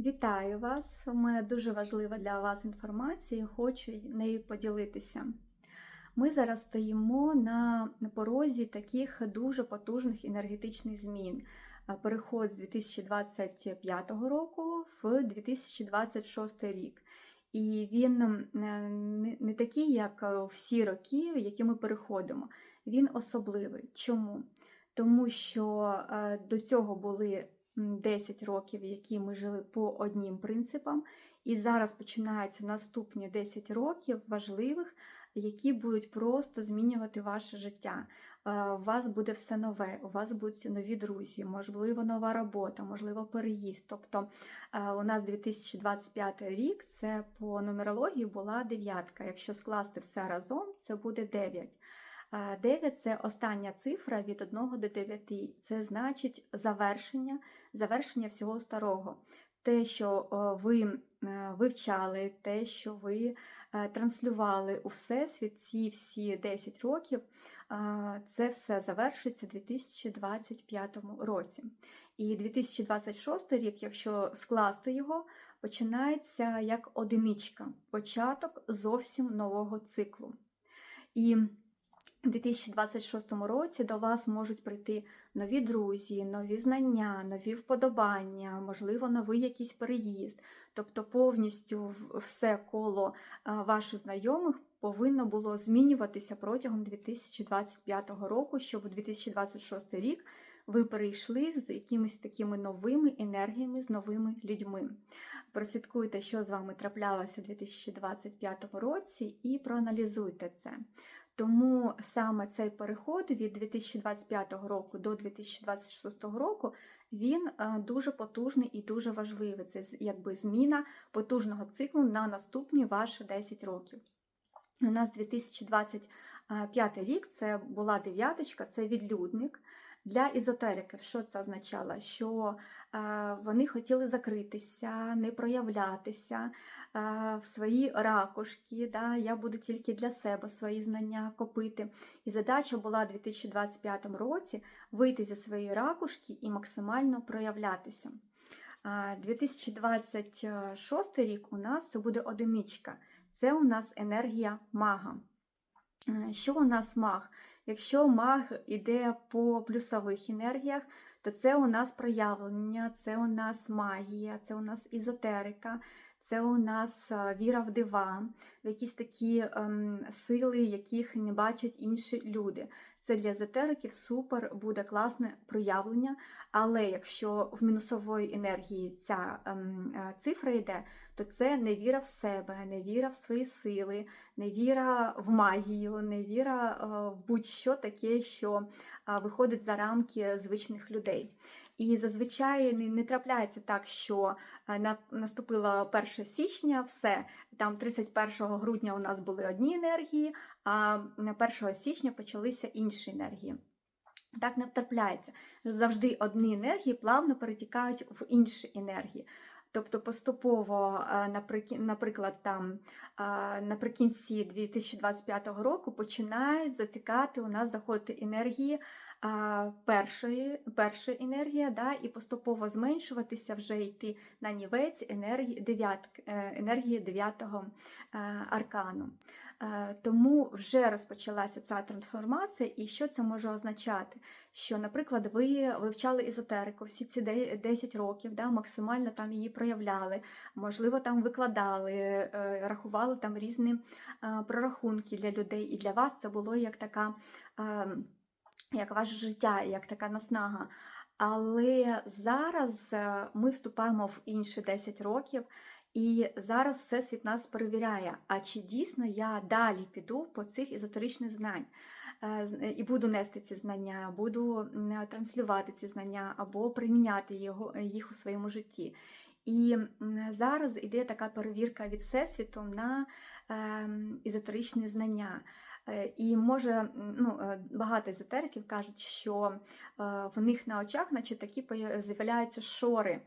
Вітаю вас! У мене дуже важлива для вас інформація, хочу нею поділитися. Ми зараз стоїмо на порозі таких дуже потужних енергетичних змін. Переход з 2025 року в 2026 рік. І він е, не- такий, як е, всі роки, які ми переходимо. Він особливий. Чому? Тому що е, до цього були 10 років, які ми жили по однім принципам, і зараз починаються наступні 10 років важливих, які будуть просто змінювати ваше життя. Е, У вас буде все нове, у вас будуть нові друзі, можливо, нова робота, можливо, переїзд. Тобто е, у нас 2025 рік це по нумерології була дев'ятка. Якщо скласти все разом, це буде 9. 9 це остання цифра від 1 до 9. Це значить завершення, завершення всього старого. Те, що ви е, вивчали, те, що ви е, транслювали у Всесвіт ці всі 10 років, це все завершиться у 2025 році. І 2026 рік, якщо скласти його, починається як одиничка, початок зовсім нового циклу. І у 2026 році до вас можуть прийти нові друзі, нові знання, нові вподобання, можливо, новий якийсь переїзд. Тобто повністю все коло ваших знайомих повинно було змінюватися протягом 2025 року, щоб у 2026 рік ви перейшли з якимись такими новими енергіями, з новими людьми. Прослідкуйте, що з вами траплялося у 2025 році, і проаналізуйте це. Тому саме цей переход від 2025 року до 2026 року він е, дуже потужний і дуже важливий. Це якби зміна потужного циклу на наступні ваші 10 років. У нас 2025 рік це була дев'яточка, це відлюдник. Для ізотериків, що це означало? Що вони хотіли закритися, не проявлятися е, в свої ракушки. Да? Я буду тільки для себе свої знання копити. І задача була у 2025 році вийти зі своєї ракушки і максимально проявлятися. 2026 рік у нас це буде одиничка. Це у нас енергія мага. Е, Що у нас маг? Якщо маг іде по плюсових енергіях, то це у нас проявлення, це у нас магія, це у нас ізотерика, це у нас е, віра в дива, в якісь такі ем, сили, яких не бачать інші люди. Це для езотериків супер буде класне проявлення, але якщо в мінусової енергії ця ем, е, цифра йде, то це невіра в себе, невіра в свої сили, невіра в магію, невіра е, в будь-що таке, що виходить за рамки звичних людей. І зазвичай не, не трапляється так, що е, на, наступило 1 січня, все, там 31 грудня у нас були одні енергії, а 1 січня почалися інші енергії. Так не трапляється. Завжди одні енергії плавно перетікають в інші енергії. Тобто поступово, е, наприклад, там е, наприкінці 2025 року починають затікати у нас заходити енергії першої, перша енергія, да, і поступово зменшуватися, вже йти на нівець енергії, дев'ят, е, енергії дев'ятого е, аркану. Е, Тому вже розпочалася ця трансформація, і що це може означати? Що, наприклад, ви вивчали езотерику всі ці де- 10 років, да, максимально там її проявляли, можливо, там викладали, рахували там різні прорахунки для людей, і для вас це було як така. Е, Як ваше життя, як така наснага. Але зараз е, ми вступаємо в інші 10 років, і зараз Всесвіт нас перевіряє, а чи дійсно я далі піду по цих езотеричних знань е, і буду нести ці знання, буду транслювати ці знання або приміняти їх у своєму житті. І зараз іде така перевірка від Всесвіту на ем, езотеричні знання. Е, І може, ну, е, багато езотериків кажуть, що е, в них на очах, наче такі з'являються шори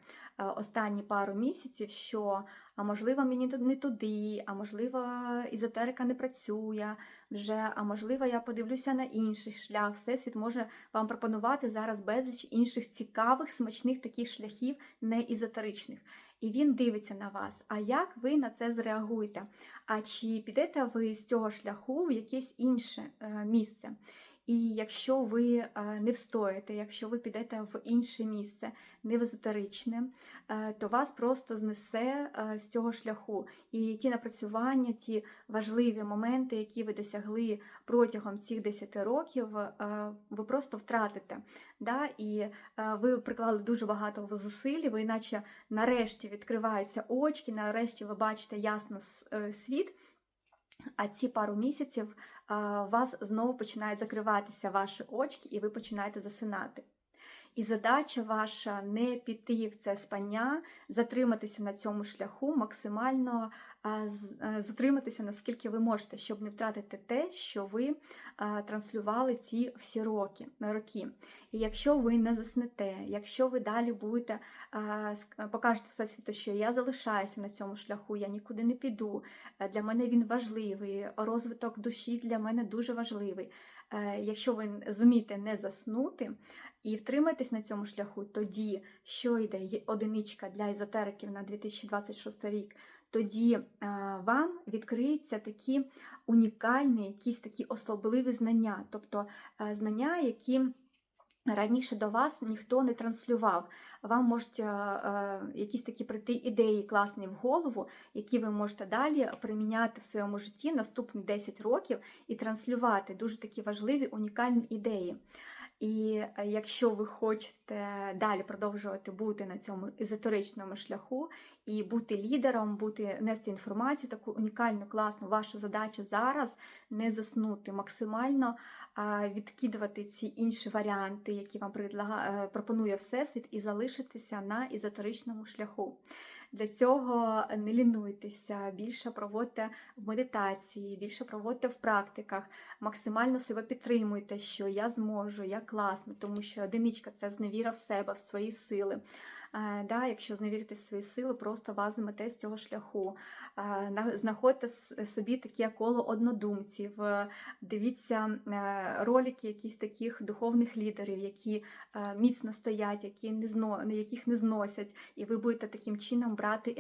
останні пару місяців, що а можливо мені не туди, а можливо, езотерика не працює вже, а можливо, я подивлюся на інший шлях. Всесвіт може вам пропонувати зараз безліч інших цікавих, смачних таких шляхів, не езотеричних. І він дивиться на вас. А як ви на це зреагуєте? А чи підете ви з цього шляху в якесь інше е, місце? І якщо ви е, не встоїте, якщо ви підете в інше місце, не в езотеричне, е, то вас просто знесе е, з цього шляху. І ті напрацювання, ті важливі моменти, які ви досягли протягом цих 10 років, ви просто втратите. Да? І ви приклали дуже багато зусиль, ви наче нарешті відкриваються очки, нарешті ви бачите ясно світ. А ці пару місяців у вас знову починають закриватися ваші очки, і ви починаєте засинати. І задача ваша не піти в це спання, затриматися на цьому шляху, максимально е, затриматися, наскільки ви можете, щоб не втратити те, що ви транслювали ці всі роки. роки. І якщо ви не заснете, якщо ви далі будете покажете всесвіту, що я залишаюся на цьому шляху, я нікуди не піду, Е, Для мене він важливий, розвиток душі для мене дуже важливий. Е, Якщо ви зумієте не заснути і втримаєтесь на цьому шляху, тоді, що йде одиничка для езотериків на 2026 рік, тоді е, вам відкриються такі унікальні, якісь такі особливі знання, тобто е, знання, які. Раніше до вас ніхто не транслював. Вам можуть е, е, якісь такі прийти ідеї класні в голову, які ви можете далі приміняти в своєму житті наступні 10 років і транслювати дуже такі важливі унікальні ідеї. І е, якщо ви хочете далі продовжувати бути на цьому езотеричному шляху і бути лідером, бути нести інформацію, таку унікальну, класну, ваша задача зараз не заснути, максимально відкидувати ці інші варіанти, які вам е, пропонує Всесвіт, і залишитися на езотеричному шляху. Для цього не лінуйтеся, більше проводьте в медитації, більше проводьте в практиках, максимально себе підтримуйте, що я зможу, я класно, тому що одиничка це зневіра в себе, в свої сили. Е, Да, якщо зневірити свої сили, просто вас змете з цього шляху. Е, Знаходьте собі таке коло однодумців, е, дивіться ролики якісь таких духовних лідерів, які міцно стоять, які не зно, яких не зносять, і ви будете таким чином брати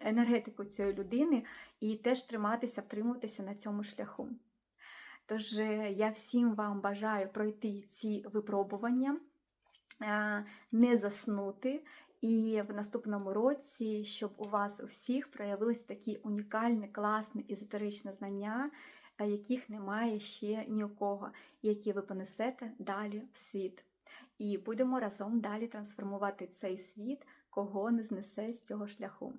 енергетику цієї людини і теж триматися, втримуватися на цьому шляху. Тож я всім вам бажаю пройти ці випробування, не заснути. І в наступному році, щоб у вас у всіх проявились такі унікальні, класні езотеричні знання, е, яких немає ще ні у кого, які ви понесете далі в світ. І будемо разом далі трансформувати цей світ, кого не знесе з цього шляху.